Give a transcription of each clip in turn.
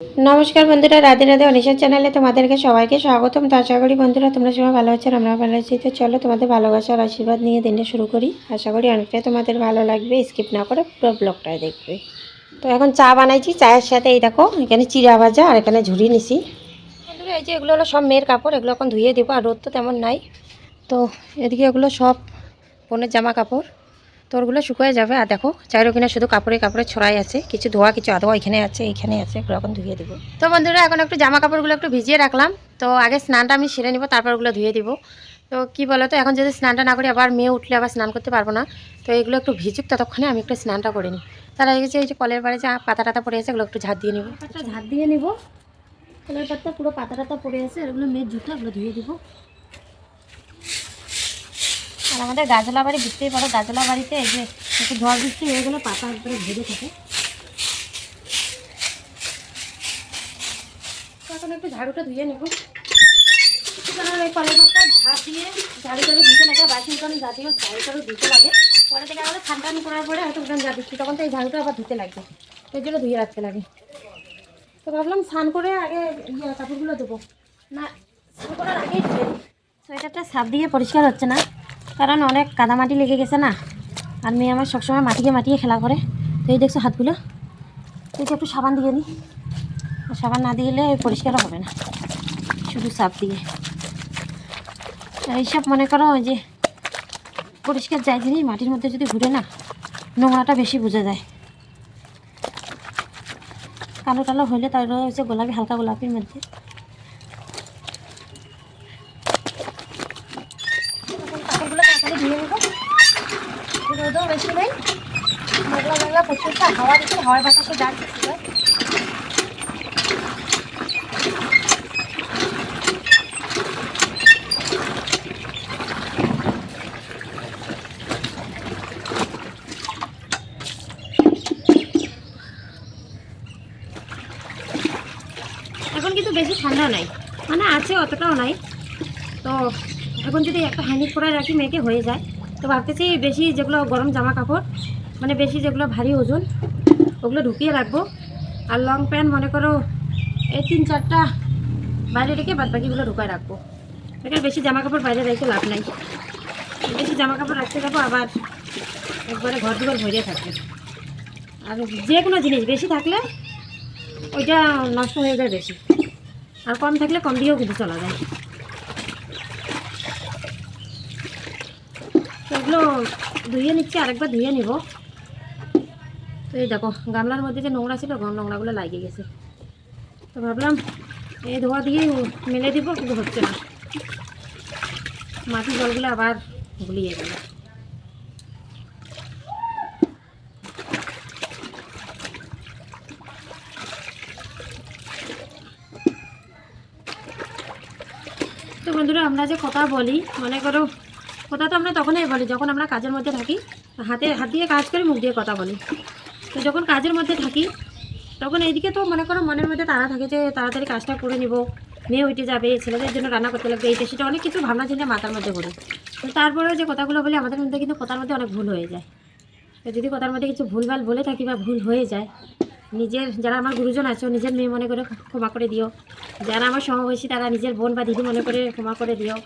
নমস্কার বন্ধুরা, রাধে রাধে অনিশার চ্যানেলে তোমাদেরকে সবাইকে স্বাগতম। তো আশা করি বন্ধুরা তোমরা সবাই ভালো আছো আমরা ভালো আছি। তো চলো তোমাদের ভালোবাসার আশীর্বাদ নিয়ে দিনটা শুরু করি। আশা করি অনেকটাই তোমাদের ভালো লাগবে। স্কিপ না করে পুরো ব্লগটাই দেখবে। তো এখন চা বানাইছি। চায়ের সাথে এই দেখো, এখানে চিরা ভাজা আর এখানে ঝুড়ি নিছি। বন্ধুরা, এই যে এগুলো হলো সব মেয়ের কাপড়, এগুলো এখন ধুয়ে দেবো, আর রোদ তো তেমন নাই। তো এদিকে এগুলো সব বোনের জামা কাপড়। তো ওগুলো শুকিয়ে যাবে। আর দেখো চায়ের ওখানে শুধু কাপড়ে কাপড়ে ছড়াই আছে। কিছু ধোয়া, কিছু আধোয়া এখানে আছে এখানে আছে এগুলো এখন ধুয়ে দেবো। তো বন্ধুরা, এখন একটু জামা কাপড়গুলো একটু ভিজিয়ে রাখলাম। তো আগে স্নানটা আমি সেরে নিব, তারপর ওগুলো ধুয়ে দিব। তো কি বলো তো এখন যদি স্নানটা না করি, আবার মেয়ে উঠলে আবার স্নান করতে পারব না। তো এগুলো একটু ভিজুক ততক্ষণে আমি একটু স্নানটা করে নিই। তার আগে যে এই যে কলের বাড়ি যা পাতা টাতা পড়ে আছে এগুলো একটু ঝাঁট দিয়ে নিব। ঝাঁট দিয়ে নিব। কলের পাতা পুরো পাতা টাতা পড়ে আছে এগুলো মেয়ের জুতো এগুলো ধুয়ে দিব। আর আমাদের গাজলা বাড়ি, বুঝতেই পারো, গাজলা বাড়িতে এই যে একটু ঝড় বৃষ্টি হয়ে গেলে, পাতা একবারে ভেজে থাকে। এখন একটু ঝাড়ুটা ধুয়ে নেব। দিয়ে ঝাড়ু ধুতে লাগে ধুতে লাগে। পরে থেকে করার পরে হয়তো বৃষ্টি, তখন তো ঝাড়ুটা আবার ধুতে লাগবে। এই জন্য ধুয়ে রাখতে লাগে। তো ভাবলাম স্নান করে আগে ইয়ে কাপড়গুলো না করার আগেই সোয়েটারটা দিয়ে পরিষ্কার হচ্ছে না। কারণ অনেক কাদামাটি লেগে গেছে না। আর মেয়ে আমার সবসময় মাটিকে মাটিয়ে খেলা করে। তো এই দেখছ হাতগুলো। তো একটু সাবান দিয়ে দিই। সাবান না দিলে পরিষ্কারও হবে না। শুধু সাপ দিয়ে। এইসব মনে করো যে পরিষ্কার যায় জিনিস, মাটির মধ্যে যদি ঘুরে না, নোংরাটা বেশি বোঝা যায়। কালো টালো হইলে তার হচ্ছে গোলাপি, হালকা গোলাপির মধ্যে কাপড়গুলো তাড়াতাড়ি ধুয়ে নেব রোদও বেশি নেই মেঘলা মেঘলা এখন কিন্তু বেশি ঠান্ডা নাই। মানে আছে, অতটাও নাই। তো এখন যদি একটা হ্যান্ডিক পরে রাখি, মেয়েকে হয়ে যায়। তো ভাবতেছি বেশি যেগুলো গরম জামা কাপড় মানে বেশি যেগুলো ভারী ওজন, ওগুলো ঢুকিয়ে রাখব। আর লং প্যান্ট মনে করো, এই তিন চারটা বাইরে রেখে বাদ বাকিগুলো ঢুকায় রাখব। এখানে বেশি জামা কাপড় বাইরে রেখে লাভ নাই। বেশি জামা কাপড় রাখতে যাব, আবার একবারে ঘর দুবার ভরে থাকবে। আর যে কোনো জিনিস বেশি থাকলে ওইটা নষ্ট হয়ে যায় বেশি। আর কম থাকলে কম দিয়েও কিন্তু চলা যায়। এগুলো ধুয়ে নিচ্ছি, আরেকবার ধুয়ে নিব। এই দেখো, গামলার মধ্যে যে নোংরা ছিল নোংরাগুলো লাগিয়ে গেছে। তো ভাবলাম, এই ধোয়া দিয়ে মেলে দিব, কিন্তু হচ্ছে না। মাটির জলগুলো আবার গুলিয়ে গেল। তো বন্ধুরা, আমরা যে কথা বলি, মনে করো, কথা তো আমরা তখনই বলি, যখন আমরা কাজের মধ্যে থাকি, হাতে হাত দিয়ে কাজ করি, মুখ দিয়ে কথা বলি। তো যখন কাজের মধ্যে থাকি, তখন এইদিকে তো মনে করো মনের মধ্যে তারা থাকে যে তাড়াতাড়ি কাজটা করে নিব। মেয়ে উঠে যাবে, ছেলেদের জন্য রান্না করতে লাগবে এইটা সেটা অনেক কিছু ভাবনা চিন্তা মাথার মধ্যে করি তো তারপরে যে কথাগুলো বলি, আমাদের মধ্যে কিন্তু কথার মধ্যে অনেক ভুল হয়ে যায়। তো যদি কথার মধ্যে কিছু ভুলভাল বলে থাকি বা ভুল হয়ে যায়, নিজের যারা আমার গুরুজন আছো, নিজের মেয়ে মনে করে ক্ষমা করে দিও। যারা আমার সমবয়সী, তারা নিজের বোন বা দিদি মনে করে ক্ষমা করে দিও।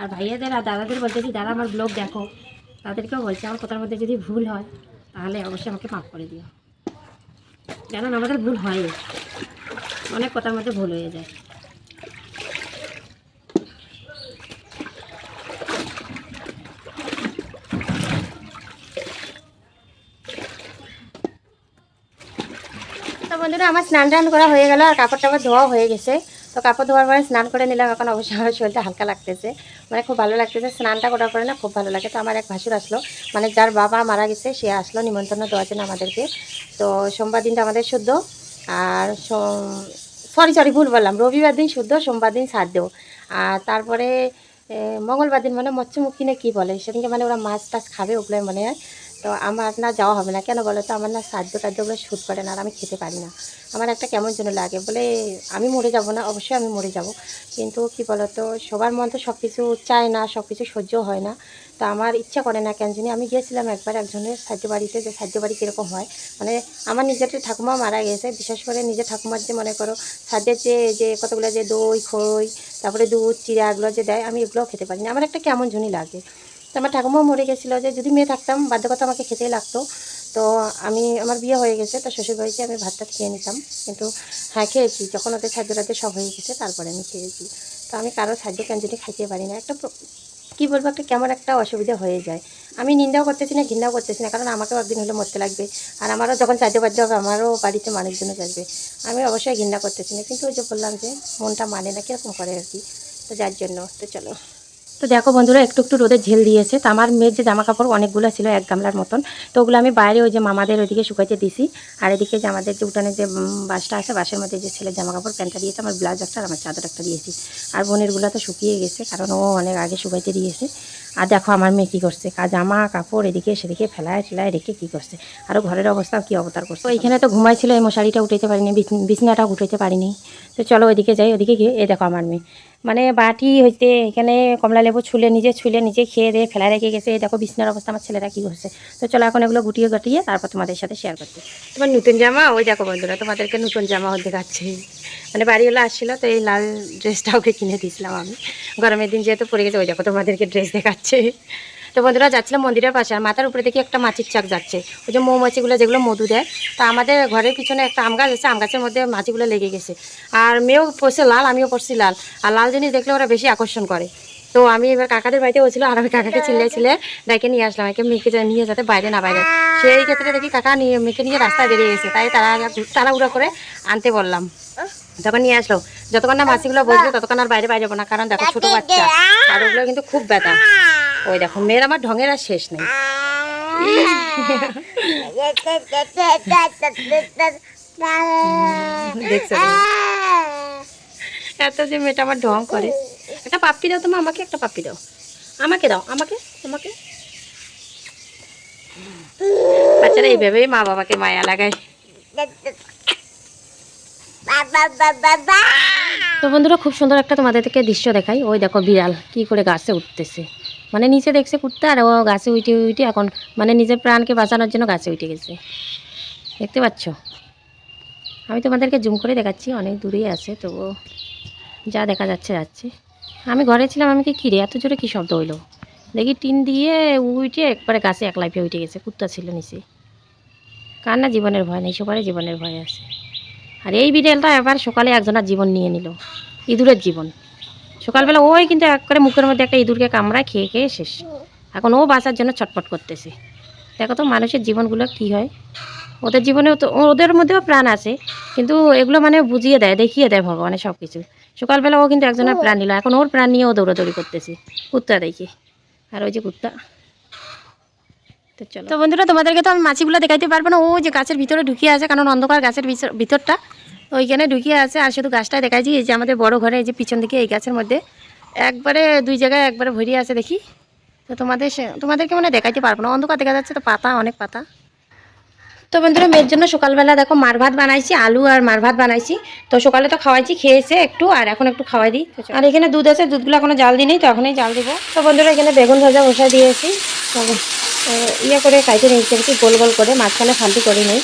আর ভাইয়াদের আর দাদাদের বলতেছি যারা আমার ব্লগ দেখো, তাদেরকেও বলছি, আমার কথার মধ্যে যদি ভুল হয় তাহলে অবশ্যই আমাকে মাফ করে দিও। কারণ আমাদের ভুল হয় অনেক কথার মধ্যে ভুল হয়ে যায়। তো বন্ধুরা, আমার স্নান টান করা হয়ে গেল আর কাপড় টাপড় ধোয়া হয়ে গেছে। তো কাপড় ধোয়ার পরে স্নান করে নিলাম, এখন অবশ্যই আমার শরীরটা হালকা লাগতেছে। মানে খুব ভালো লাগতেছে, স্নানটা করার পরে না খুব ভালো লাগে। তো আমার এক ভাসুর আসলো মানে যার বাবা মারা গেছে, সে আসলো নিমন্ত্রণ দেওয়ার জন্য আমাদেরকে। তো সোমবার দিনটা আমাদের শুদ্ধ, আর সরি সরি ভুল বললাম। রবিবার দিন শুদ্ধ, সোমবার দিন সাত দেও আর তারপরে মঙ্গলবার দিন মানে মৎস্যমুখী না কী বলে? সেদিনকে মানে ওরা মাছ টাছ খাবে ওগুলো মনে হয়। তো আমার না যাওয়া হবে না। কেন বলো তো? আমার না সাধ্য টাধ্যগুলো শ্যুট করে না আর আমি খেতে পারি না। আমার একটা কেমন যেন লাগে বলে আমি মরে যাব না, অবশ্যই আমি মরে যাব। কিন্তু কি বলো তো সবার মন তো সব কিছু চায় না সব কিছু সহ্য হয় না। তো আমার ইচ্ছা করে না কেন জানি। আমি গিয়েছিলাম একবার একজনের সাহায্য বাড়িতে যে সাহায্য বাড়ি কীরকম হয়। মানে আমার নিজের ঠাকুমা মারা গেছে, বিশেষ করে নিজের ঠাকুমার যে মনে করো সাহায্যের যে যে কতগুলো যে দই, খই, তারপরে দুধ, চিড়া এগুলো যে দেয়, আমি এগুলোও খেতে পারি না। আমার একটা কেমন জনই লাগে। তো আমার ঠাকুমাও মরে গেছিল যে যদি মেয়ে থাকতাম বাধ্যকতা আমাকে খেতেই লাগতো। তো আমি, আমার বিয়ে হয়ে গেছে, তো শ্বশুরবাড়িতে আমি ভাতটা খেয়ে নিতাম। কিন্তু হ্যাঁ খেয়েছি। যখন ওদের সাহায্য টাহায্য সব হয়ে গেছে, তারপরে আমি খেয়েছি। তো আমি কারও সাহায্য যদি খাইতে পারি না। একটা কী বলব, একটা কেমন একটা অসুবিধা হয়ে যায়। আমি নিন্দাও করতেছি না, ঘৃণাও করতেছি না, কারণ আমাকেও একদিন হলে মরতে লাগবে। আর আমারও যখন চাইতে বাধ্য হবে, আমারও বাড়িতে মানুষজনও যাবে। আমি অবশ্যই ঘৃণা করতেছি না। কিন্তু ওই যে বললাম যে, মনটা মানে না, কীরকম করে আর কি। তো যার জন্য, তো চলো। তো দেখো বন্ধুরা, একটু একটু রোদে ঝেল দিয়েছে। তো আমার মেয়ের যে জামা কাপড় অনেকগুলো ছিল, এক গামলার মতন। তো ওগুলো আমি বাইরে ওই যে মামাদের ওইদিকে শুকাইতে দিছি। আর এদিকে যে আমাদের যে উঠানে যে বাসটা আছে, বাসের মধ্যে যে ছেলের জামা কাপড় প্যান্টটা দিয়েছে, আমার ব্লাউজ একটা আমার চাদর একটা দিয়েছি। আর বোনেরগুলো তো শুকিয়ে গেছে, কারণ ও অনেক আগে শুকাইতে দিয়েছে। আর দেখো আমার মেয়ে কী করছে, কা জামা কাপড় এদিকে সেদিকে ফেলায় ঠেলায় রেখে কী করছে? আরও ঘরের অবস্থাও কী অবতার করছে? এইখানে তো ঘুমাইছিল, এই মশারিটা উঠাইতে পারিনি, বিছ- বিছনাটাও উঠাইতে পারিনি। তো চলো ওইদিকে যাই, ওদিকে গিয়ে এই দেখো আমার মেয়ে। মানে বাটি হইতে এখানে কমলা লেবু ছুলে, নিজে ছুলে, নিজে খেয়ে দিয়ে ফেলা রেখে গেছে। দেখো, বিছনার অবস্থা, আমার ছেলেরা কী করছে? তো চলো, এখন এগুলো গুটিয়ে গুটিয়ে তারপর তোমাদের সাথে শেয়ার করতে তোমার নতুন জামা? ওই দেখো বন্ধুরা, তোমাদেরকে নতুন জামা দেখাচ্ছে মানে বাড়িওয়ালা আসছিল, তো এই লাল ড্রেসটা ওকে কিনে দিয়েছিলাম আমি। গরমের দিন যেহেতু পরে গেছে, ওই দেখো তোমাদেরকে ড্রেস দেখাচ্ছে। তো বন্ধুরা যাচ্ছিলাম মন্দিরের পাশে, আর মাথার উপরে দেখি একটা মাছির চাক যাচ্ছে। ওই যে মৌমাছিগুলো, যেগুলো মধু দেয়। তা আমাদের ঘরের পিছনে একটা আম গাছ আছে, আম গাছের মধ্যে মাছিগুলো লেগে গেছে। আর মেয়েও পড়ছে লাল, আমিও পড়ছি লাল। আর লাল জিনিস দেখলে ওরা বেশি আকর্ষণ করে। তো আমি এবার কাকাদের বাড়িতে হয়েছিল আর আমি কাকাকে চিল্লাই ছিলে ডেকে নিয়ে আসলাম। একে মেয়েকে নিয়ে যাতে বাইরে না বাইরে। সেই ক্ষেত্রে দেখি কাকা নিয়ে মেয়েকে নিয়ে রাস্তায় বেরিয়ে গেছে। তাই তারা তাড়াহুড়া করে আনতে বললাম। যখন নিয়ে আসলো, যতক্ষণ না মাছিগুলো বসবে, ততক্ষণ আর বাইরে বাইরে যাব না। কারণ দেখো ছোটো বাচ্চা, আর ওগুলো কিন্তু খুব ব্যথা। ওই দেখো, মেয়ের আমার ঢঙের আর শেষ নেই। এত যে মেয়েটা আমার ঢং করে। একটা পাপ্পি দাও তুমি আমাকে একটা পাপ্পি দাও। আমাকে দাও, আমাকে, তোমাকে। বাচ্চারা এইভাবেই মা বাবাকে মায়া লাগায়। তো বন্ধুরা, খুব সুন্দর একটা তোমাদের থেকে দৃশ্য দেখাই। ওই দেখো বিড়াল, কি করে গাছে উঠতেছে। মানে নিচে দেখছে কুত্তা আর ও গাছে উঠে উঠে এখন মানে নিজের প্রাণকে বাঁচানোর জন্য গাছে উঠে গেছে। দেখতে পাচ্ছ? আমি তোমাদেরকে জুম করে দেখাচ্ছি, অনেক দূরেই আছে তো যা দেখা যাচ্ছে যাচ্ছে। আমি ঘরে ছিলাম, আমি কি কিরে, এত জোরে কী শব্দ হইল? দেখি টিন দিয়ে উঠে একবারে গাছে এক লাইফে উঠে গেছে, কুত্তা ছিল নিচে। কার না জীবনের ভয় নেই সবারই জীবনের ভয় আছে। আর এই বিড়ালটা এবার সকালে একজনের জীবন নিয়ে নিল, ইঁদুরের জীবন। সকালবেলা ওই কিন্তু একবারে মুখের মধ্যে একটা ইঁদুরকে কামড়ায় খেয়ে খেয়ে শেষ। এখন ও বাঁচার জন্য ছটপট করতেছে। দেখো তো মানুষের জীবনগুলো কি হয়। ওদের জীবনেও তো ওদের মধ্যেও প্রাণ আছে কিন্তু এগুলো মানে বুঝিয়ে দেয় দেখিয়ে দেয় ভগবানের সব কিছু সকালবেলা ও কিন্তু একজনের প্রাণ নিল এখন ওর প্রাণ নিয়ে ও দৌড়াদৌড়ি করতেছে। কুত্তা দেখি। আর ওই যে কুত্তা। তো চলো। তো বন্ধুরা তোমাদেরকে তো আমি মাছিগুলো দেখাইতে পারব না। ও যে গাছের ভিতরে ঢুকিয়ে আছে কারণ অন্ধকার গাছের ভিতর- ভিতরটা। ওইখানে ঢুকিয়ে আছে আর শুধু গাছটা দেখাইছি এই যে আমাদের বড় ঘরে এই যে পিছন দিকে এই গাছের মধ্যে। একবারে দুই জায়গায় একবারে ভরিয়ে আছে দেখি। তো তোমাদের সে- তোমাদেরকে মানে দেখাইতে পারব না। অন্ধকার দেখা যাচ্ছে তো পাতা অনেক পাতা। তো বন্ধুরা মেয়ের জন্য সকালবেলা দেখো মার ভাত বানাইছি আলু আর মার ভাত বানাইছি। তো সকালে তো খাওয়াইছি খেয়েছে একটু আর এখন একটু খাওয়াই দিই। আর এখানে দুধ আছে দুধগুলো এখনও জাল দিই তো এখনই জাল দিব। তো বন্ধুরা এখানে বেগুন ভাজা বসাই দিয়েছি। ইয়ে করে কাইতে নিয়েছি আর কি গোল গোল করে মাঝখানে ফান্তি করে নিই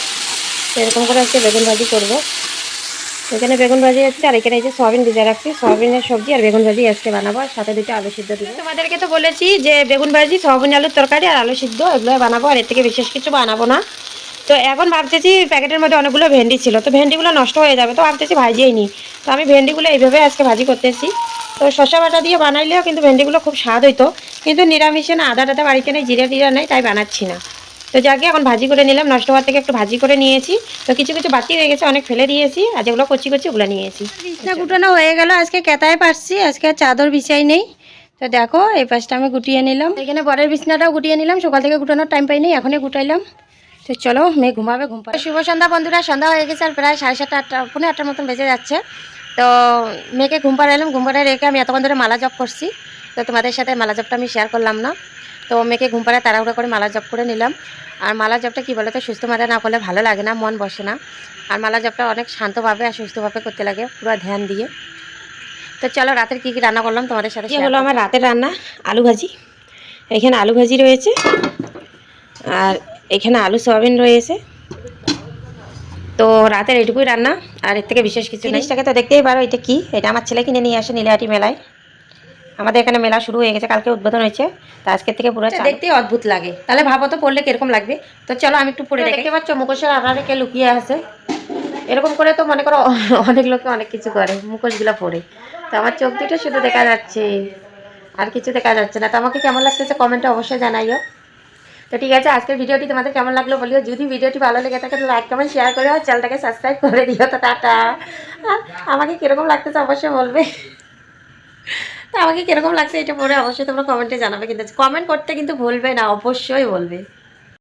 এরকম করে আজকে বেগুন ভাজি করব। এখানে বেগুন ভাজি আছে, আর এখানে এই যে সয়াবিন ভিজে রাখছি। সয়াবিনের সবজি আর বেগুন ভাজি আজকে বানাবো, আর সাথে দুটো আলু সিদ্ধ দিব। তোমাদেরকে তো বলেছি যে বেগুন ভাজি, সয়াবিন আলুর তরকারি আর আলু সিদ্ধ, এগুলো বানাবো, আর এর থেকে বিশেষ কিছু বানাবো না। তো এখন ভাবতেছি প্যাকেটের মধ্যে অনেকগুলো ভেন্ডি ছিল, তো ভেন্ডিগুলো নষ্ট হয়ে যাবে, তো ভাবতেছি ভাজিয়েই নিই। তো আমি ভেন্ডিগুলো এইভাবে আজকে ভাজি করতেছি। তো শসা বাটা দিয়ে বানাইলেও কিন্তু ভেন্ডিগুলো খুব স্বাদ হইতো, কিন্তু নিরামিষে না আদা টাদা বাড়িতে নেই, জিরা টিরা নেই, তাই বানাচ্ছি না। তো যাকে এখন ভাজি করে নিলাম নষ্ট হওয়ার থেকে একটু ভাজি করে নিয়েছি। তো কিছু কিছু বাতি হয়ে গেছে অনেক ফেলে দিয়েছি আর যেগুলো কচি কচি ওগুলো নিয়েছি। বিছনা গুটানো হয়ে গেল আজকে কেতায় পারছি আজকে আর চাদর বিছাই নেই। তো দেখো এই পাশটা আমি গুটিয়ে নিলাম। এখানে বরের বিছনাটাও গুটিয়ে নিলাম সকাল থেকে গুটানোর টাইম পাইনি এখনই গুটাইলাম। তো চলো মেয়ে ঘুমাবে ঘুম পাবে শুভ সন্ধ্যা বন্ধুরা সন্ধ্যা হয়ে গেছে আর প্রায় সাড়ে সাতটা আটটা পনেরো আটটার মতন বেজে যাচ্ছে। তো মেয়েকে ঘুম পাড়াইলাম ঘুম পাড়ায় রেখে আমি এতক্ষণ ধরে মালা জপ করছি। তো তোমাদের সাথে মালা জপটা আমি শেয়ার করলাম না। তো মেয়েকে ঘুম পাড়া তাড়াহুড়া করে মালা জপ করে নিলাম। আর মালা জপটা কী বলো তো সুস্থ মাথায় না করলে ভালো লাগে না মন বসে না। আর মালা জপটা অনেক শান্তভাবে আর সুস্থভাবে করতে লাগে পুরো ধ্যান দিয়ে। তো চলো রাতের কী কী রান্না করলাম তোমাদের সাথে হলো আমার রাতের রান্না আলু ভাজি। এখানে আলু ভাজি রয়েছে আর এখানে আলু সয়াবিন রয়েছে। তো রাতের এটুকুই রান্না আর এর থেকে বিশেষ কিছু জিনিসটাকে তো দেখতেই পারো এটা কি? এটা আমার ছেলে কিনে নিয়ে আসে নীলাহাটি মেলায়। আমাদের এখানে মেলা শুরু হয়ে গেছে কালকে উদ্বোধন হয়েছে তো আজকের থেকে পুরো চালু। দেখতেই অদ্ভুত লাগে। তাহলে ভাবো তো পড়লে কীরকম লাগবে? তো চলো আমি একটু পড়ে দেখি দেখতে পাচ্ছ মুখোশের আড়ালে কে লুকিয়ে আছে। এরকম করে তো মনে করো অনেক লোকে অনেক কিছু করে মুখোশগুলো পরে তো আমার চোখ দুটো শুধু দেখা যাচ্ছে আর কিছু দেখা যাচ্ছে না। তো আমাকে কেমন লাগতেছে কমেন্টে অবশ্যই জানাইও। তো ঠিক আছে আজকের ভিডিওটি তোমাদের কেমন লাগল বলিও। যদি ভিডিওটি ভালো লেগে থাকে তো লাইক কমেন্ট শেয়ার করে আর চ্যানেলটাকে সাবস্ক্রাইব করে দিও। তো টাটা। আর আমাকে কীরকম লাগতেছে অবশ্যই বলবে। আমাকে কীরকম লাগছে এটা পরে অবশ্যই তোমরা কমেন্টে জানাবে, কিন্তু কমেন্ট করতে কিন্তু ভুলবে না, অবশ্যই বলবে।